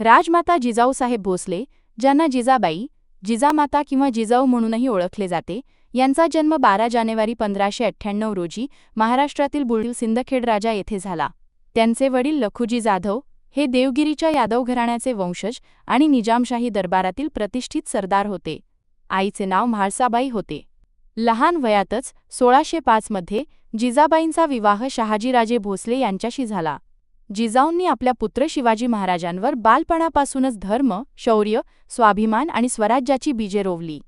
राजमाता जिजाऊसाहेब भोसले ज्यांना जिजाबाई जिजामाता किंवा जिजाऊ म्हणूनही ओळखले जाते यांचा जन्म बारा जानेवारी पंधराशे अठ्ठ्याण्णव रोजी महाराष्ट्रातील बुलढाणा सिंदखेड राजा येथे झाला. त्यांचे वडील लखुजी जाधव हे देवगिरीच्या यादव घराण्याचे वंशज आणि निजामशाही दरबारातील प्रतिष्ठित सरदार होते. आईचे नाव म्हाळसाबाई होते. लहान वयातच सोळाशे पाचमध्ये जिजाबाईंचा विवाह शहाजीराजे भोसले यांच्याशी झाला. जिजाऊंनी आपल्या पुत्र शिवाजी महाराजांवर बालपणापासूनच धर्म शौर्य स्वाभिमान आणि स्वराज्याची बीजे रोवली.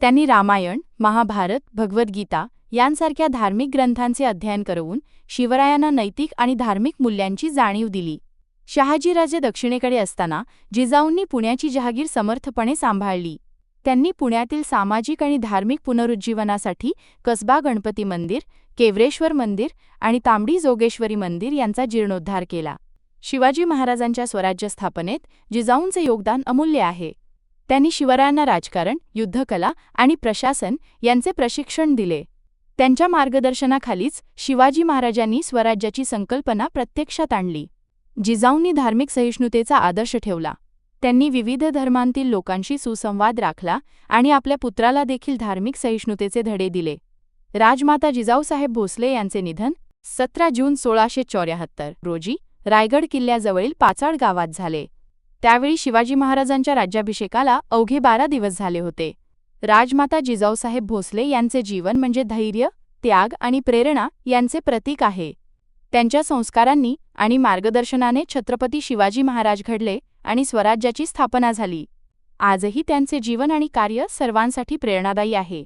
त्यांनी रामायण महाभारत भगवद्गीता यांसारख्या धार्मिक ग्रंथांचे अध्ययन करवून शिवरायांना नैतिक आणि धार्मिक मूल्यांची जाणीव दिली. शहाजीराजे दक्षिणेकडे असताना जिजाऊंनी पुण्याची जहागीर समर्थपणे सांभाळली. त्यांनी पुण्यातील सामाजिक आणि धार्मिक पुनरुज्जीवनासाठी कसबा गणपती मंदिर केवरेश्वर मंदिर आणि तांबडी जोगेश्वरी मंदिर यांचा जीर्णोद्धार केला. शिवाजी महाराजांच्या स्वराज्य स्थापनेत जिजाऊंचे योगदान अमूल्य आहे. त्यांनी शिवरायांना राजकारण युद्धकला आणि प्रशासन यांचे प्रशिक्षण दिले. त्यांच्या मार्गदर्शनाखालीच शिवाजी महाराजांनी स्वराज्याची संकल्पना प्रत्यक्षात आणली. जिजाऊंनी धार्मिक सहिष्णुतेचा आदर्श ठेवला. त्यांनी विविध धर्मांतील लोकांशी सुसंवाद राखला आणि आपल्या पुत्राला देखील धार्मिक सहिष्णुतेचे धडे दिले. राजमाता जिजाऊसाहेब भोसले यांचे निधन सतरा जून सोळाशे चौऱ्याहत्तर रोजी रायगड किल्ल्याजवळील पाचाड गावात झाले. त्यावेळी शिवाजी महाराजांच्या राज्याभिषेकाला अवघे बारा दिवस झाले होते. राजमाता जिजाऊसाहेब भोसले यांचे जीवन म्हणजे धैर्य त्याग आणि प्रेरणा यांचे प्रतीक आहे. त्यांच्या संस्कारांनी आणि मार्गदर्शनाने छत्रपती शिवाजी महाराज घडले आणि स्वराज्याची स्थापना झाली. आजही त्यांचे जीवन आणि कार्य सर्वांसाठी प्रेरणादायी आहे.